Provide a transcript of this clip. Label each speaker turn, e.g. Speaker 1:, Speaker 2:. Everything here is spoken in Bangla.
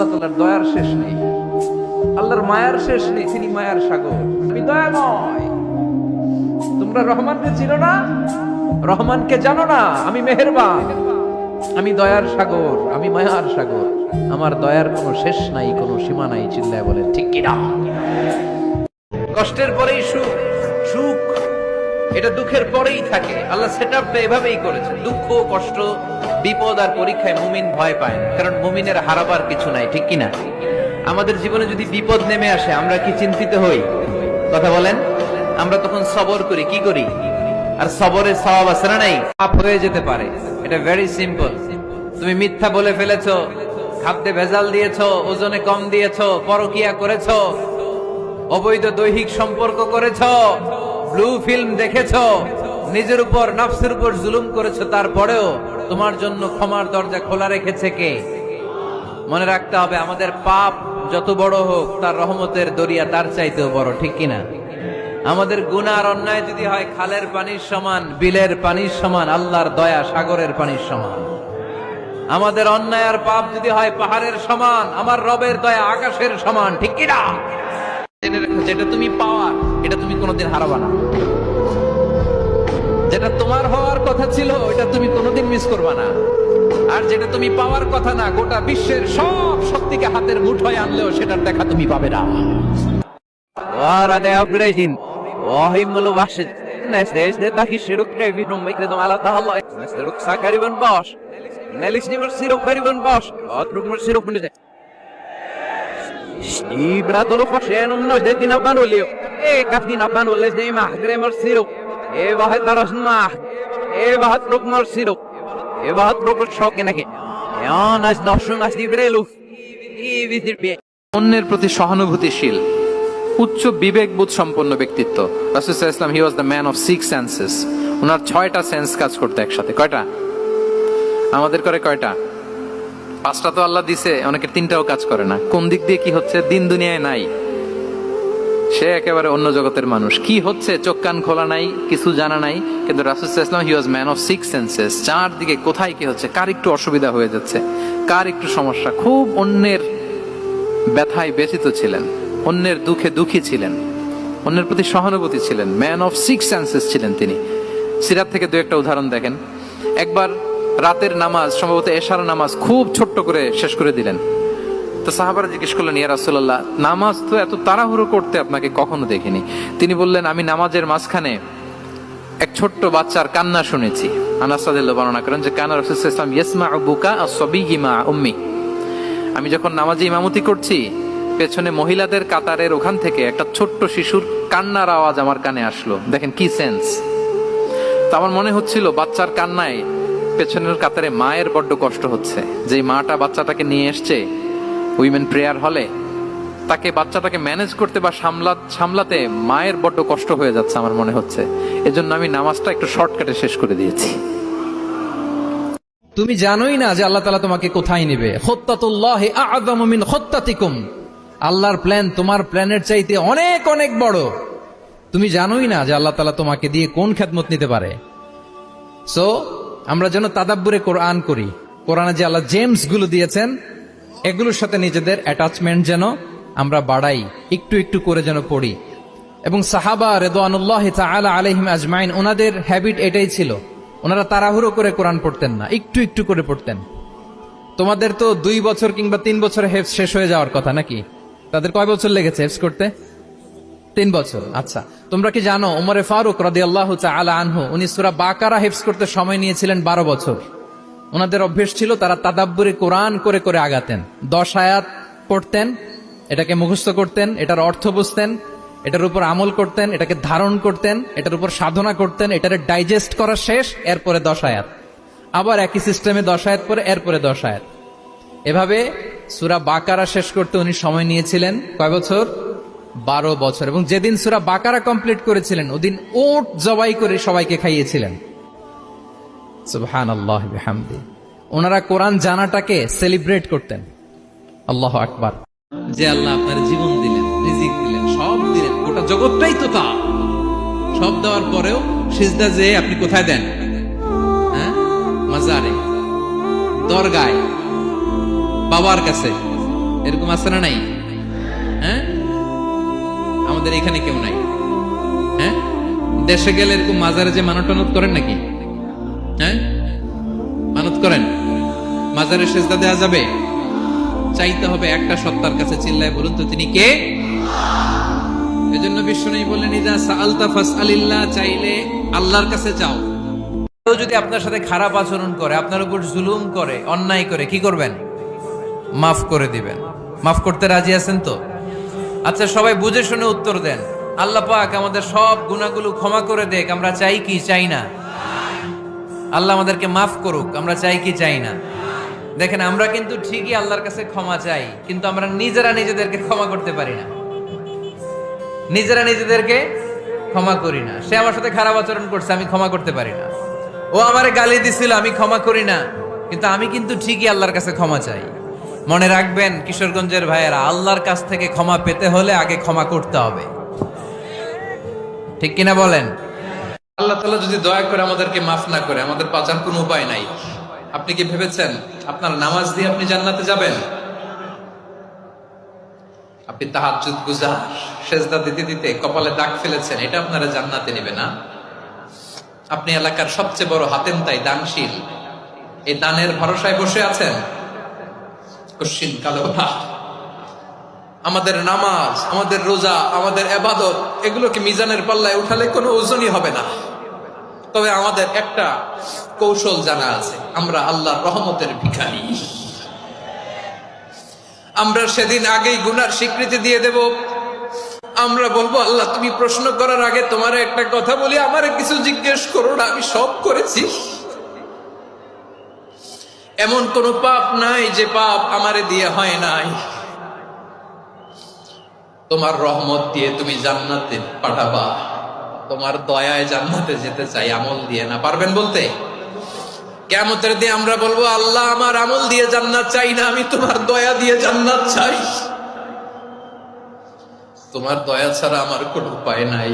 Speaker 1: আল্লাহ দয়ার শেষ নেই। আল্লাহর মায়ার শেষ নেই, তিনি মায়ার সাগর। আমি দয়াময়। তোমরা রহমানকে চিনো না? রহমানকে জানো না? আমি মেহেরবান। আমি দয়ার সাগর, আমি মায়ার সাগর। আমার দয়ার কোনো শেষ নাই, কোনো সীমা নাই, চিল্লায় বলেন, ঠিক কষ্টের পরেই সুখ সুখ এটা দুঃখের পরেই থাকে। আল্লাহ সেট আপটা এভাবেই করেছে দুঃখ, কষ্ট, বিপদ আর পরীক্ষায় মুমিন ভয় পায় না। কারণ মুমিনের হারাবার কিছু নাই, ঠিক কিনা? আমাদের জীবনে যদি বিপদ নেমে আসে, আমরা কি চিন্তিত হই? কথা বলেন? আমরা তখন সবর করি, কি করি? আর সবরের স্বভাব আছে না নাই? পাপ হয়ে যেতে পারে। এটা ভেরি সিম্পল তুমি মিথ্যা বলে ফেলেছো, খাদ্যে ভেজাল দিয়েছ, ওজনে কম দিয়েছ, পরকিয়া করেছ, অবৈধ দৈহিক সম্পর্ক করেছ ব্লু ফিল্ম দেখেছ? নিজের উপর, নফসের উপর জুলুম করেছ, তারপরেও তোমার জন্য ক্ষমার দরজা খোলা রেখেছে কে? মনে রাখতে হবে, আমাদের পাপ যত বড় হোক, তার রহমতের দরিয়া তার চাইতেও বড়, ঠিক কিনা আমাদের গুনার অন্যায় যদি হয়, খালের পানির সমান, বিলের পানির সমান, আল্লাহর দয়া সাগরের পানির সমান। আমাদের অন্যায় আর পাপ যদি হয়, পাহাড়ের সমান, আমার রবের দয়া আকাশের সমান, ঠিক কিনা যেটা তুমি পাওয়ার এটা তুমি কোনোদিন হারাবা না যেটা তোমার হওয়ার কথা ছিল এটা তুমি কোনোদিন মিস করবা না আর যেটা তুমি পাওয়ার কথা না গোটা বিশ্বের সব শক্তিকে হাতের মুঠোয় আনলেও সেটার দেখা তুমি পাবে না um. E kaf din abano les de ma gre mer sirok. E wahat daras ma. E wahat ruk mer sirok. E wahat ruk shok নাকি আস দি ব্রেলু ই ভিতির পে
Speaker 2: অন্যের প্রতি সহানুভূতিশীল উচ্চ বিবেকবোধ সম্পন্ন ব্যক্তিত্ব রাসুসাহ ইসলাম he was the man of six senses ওনার ছয়টা সেন্স কাজ করতে একসাথে কয়টা আমাদের করে কয়টা পাঁচটা তো আল্লাহ দিছে, অনেকের তিনটাও কাজ করে না। কোন দিক দিয়ে কি হচ্ছে? দিন দুনিয়ায় নাই। সে একেবারে অন্য জগতের মানুষ। কি হচ্ছে? চোখ কান খোলা নাই, কিছু জানা নাই। কিন্তু রাসুসাহ ইসলাম he was man of six senses চারদিকে কোথায় কি হচ্ছে? কার একটু অসুবিধা হয়ে যাচ্ছে? কার একটু সমস্যা? খুব অন্যের ব্যথায় ব্যথিত ছিলেন। অন্যের দুঃখে দুঃখী ছিলেন। অন্যের প্রতি সহানুভূতি ছিলেন। ম্যান অফ সিক্স সেন্সেস ছিলেন তিনি। সিরাত থেকে দু একটা উদাহরণ দেখেন। একবার রাতের নামাজ, সম্ভবত এশার নামাজ খুব ছোট্ট করে শেষ করে দিলেন। তো সাহাবারা জিজ্ঞেস করলেন, ইয়া রাসূলুল্লাহ, নামাজ তো এত তাড়াহুড়ো করতে আপনাকে কখনো দেখিনি? তিনি বললেন, আমি নামাজের মাঝখানে এক ছোট্ট বাচ্চার কান্না শুনেছি। আনাস বর্ণনা করেন যে, কানা রাসূল ওয়াসাল্লাম ইয়াসমাউ বুকা আস-সাবিয়্যি উম্মি। আমি যখন নামাজে ইমামতি করছি, পেছনে মহিলাদের কাতারের ওখান থেকে একটা ছোট্ট শিশুর কান্নার আওয়াজ আমার কানে আসলো। দেখেন কি সেন্স। তো আমার মনে হচ্ছিল, বাচ্চার কান্নায় পেছনের কাতারে মায়ের বড্ড কষ্ট হচ্ছে। যে মাটা বাচ্চাটাকে নিয়ে এসছে উইমেন প্রেয়ার হলে তাকে বাচ্চাটাকে ম্যানেজ করতে বা সামলা সামলাতে মায়ের বড্ড কষ্ট হয়ে যাচ্ছে আমার মনে হচ্ছে। এজন্য আমি নামাজটা একটু শর্টকাটে শেষ করে দিয়েছি।
Speaker 1: তুমি জানোই না যে আল্লাহ তালা তোমাকে কোথায় নেবে। খত্তাতুল্লাহ আযমু মিন খত্তাতিকুম। আল্লাহর প্ল্যান তোমার প্ল্যানের চাইতে অনেক অনেক বড়। তুমি জানোই না যে আল্লাহ তালা তোমাকে দিয়ে কোন খেদমত নিতে পারে। সো আমরা যেন তাদাব্বুরে কোরআন করি। কোরআনে যে আল্লাহ জেমসগুলো দিয়েছেন, এগুলোর সাথে নিজেদের অ্যাটাচমেন্ট যেন আমরা বাড়াই, একটু একটু করে যেন পড়ি। এবং সাহাবা রেদওয়ানুল্লাহ তাআলা আলাইহিম আজমাইন, ওনাদের হ্যাবিট এটাই ছিল, ওনারা তাড়াহুড়ো করে কোরআন পড়তেন না, একটু একটু করে পড়তেন। তোমাদের তো দুই বছর কিংবা তিন বছর হেফ শেষ হয়ে যাওয়ার কথা নাকি? তাদের কয় বছর লেগেছে হেফস করতে? তিন বছর। আচ্ছা তোমরা কি জানো, উমরে ফারুক রদি আল্লাহ আনহু, উনি সুরা বাকারা হেফস করতে সময় নিয়েছিলেন বারো বছর। ওনাদের অভ্যেস ছিল তারা তাদাব্বুরে কোরআন করে করে আগাতেন। দশ আয়াত পড়তেন, এটাকে মুখস্থ করতেন, এটার অর্থ বুঝতেন, এটার উপর আমল করতেন, এটাকে ধারণ করতেন, এটার উপর সাধনা করতেন, এটার ডাইজেস্ট করা শেষ, এরপরে দশ আয়াত। আবার একই সিস্টেমে দশ আয়াত পরে, এরপরে দশ আয়াত। এভাবে সুরা বাকারা শেষ করতে উনি সময় নিয়েছিলেন কয় বছর? বারো বছর। এবং যেদিন সুরা বাকারা কমপ্লিট করেছিলেন, ওদিন ওট জবাই করে সবাইকে খাইয়েছিলেন। ওনারা কোরআন জানাটাকে সেলিব্রেট করতেন। আল্লাহ আকবার। যে আল্লাহ আপনার জীবন দিলেন, রিজিক দিলেন, সব দিলেন, গোটা জগৎটাই তো তা। সব দেওয়ার পরেও সিজদা যে আপনি কোথায় দেন? হ্যাঁ? মাজারে, দরগায়, বাবার কাছে। এরকম আছে না নাই? হ্যাঁ? আমাদের এখানে কেউ নাই। হ্যাঁ? দেশে গেলে এরকম মাজারে যে মানত টানত করেন নাকি? হ্যাঁ? মানত করেন? মাজারে সেজদা দেওয়া যাবে? চাইতে হবে একটা সত্তার কাছে চিল্লায় বলুন তো, তিনি কে? এজন্য বিশ্ব নেই বললেন ইজা সাআলতা ফাসআলিল্লাহ চাইলে আল্লাহর কাছে চাও কেউ যদি আপনার সাথে খারাপ আচরণ করে, আপনার উপর জুলুম করে, অন্যায় করে, কি করবেন? মাফ করে দিবেন। মাফ করতে রাজি আছেন তো? আচ্ছা সবাই বুঝে শুনে উত্তর দেন। আল্লাহ পাক আমাদের সব গুণাগুলো ক্ষমা করে দেখ আমরা চাই কি? চাই না। আল্লাহ আমাদেরকে মাফ করুক, আমরা চাই কি? চাই না। দেখেন, আমরা কিন্তু ঠিকই আল্লাহর কাছে ক্ষমা চাই, কিন্তু আমরা নিজেরা নিজেদেরকে ক্ষমা করতে পারি না। নিজেরা নিজেদেরকে ক্ষমা করি না। সে আমার সাথে খারাপ আচরণ করছে, আমি ক্ষমা করতে পারি না। ও আমারে গালি দিছিল, আমি ক্ষমা করি না। কিন্তু আমি কিন্তু ঠিকই আল্লাহর কাছে ক্ষমা চাই। মনে রাখবেন, কিশোরগঞ্জের ভাইয়েরা, আল্লাহর কাছ থেকে ক্ষমা পেতে হলে আগে ক্ষমা করতে হবে। ঠিক কিনা বলেন? আল্লাহ তাআলা যদি দয়া করে আমাদেরকে মাফ না করে, আমাদের বাঁচার কোনো উপায় নাই। আপনি কি ভেবেছেন, আপনার নামাজ দিয়ে আপনি জান্নাতে যাবেন? আপনি তাহাজ্জুদ গুজার সেজদা দিতে দিতে কপালে দাগ ফেলেছেন, এটা আপনারা জান্নাতে নেবে না। আপনি এলাকার সবচেয়ে বড় হাতেন তাই দানশীল। এই দানের ভরসায় বসে আছেন। কশ্চিন কালো না আমাদের নামাজ, আমাদের রোজা, আমাদের এবাদত, এগুলোকে মিজানের পাল্লায় উঠালে কোনো ওজনই হবে না। তবে আমাদের একটা কৌশল জানা আছে, আমরা আল্লাহর রহমতের ভিখারি। আমরা সেদিন আগেই গুনার স্বীকৃতি দিয়ে দেব। আমরা বলব, আল্লাহ, তুমি প্রশ্ন করার আগে তোমার একটা কথা বলি, আমার কিছু জিজ্ঞেস করো না, আমি সব করেছি। এমন কোন পাপ নাই যে পাপ আমারে দিয়ে হয় নাই। তোমার রহমত দিয়ে তুমি জান্নাতে পাঠাবা। তোমার দয়ায় জান্নাতে যেতে চাই, আমল দিয়ে না। পারবেন বলতে? কেমতের দিয়ে আমরা বলব, আল্লাহ আমার আমল দিয়ে জান্নাত চাই না, আমি তোমার দয়া দিয়ে জান্নাত চাই। তোমার দয়া ছাড়া আমার কোনো উপায় নাই।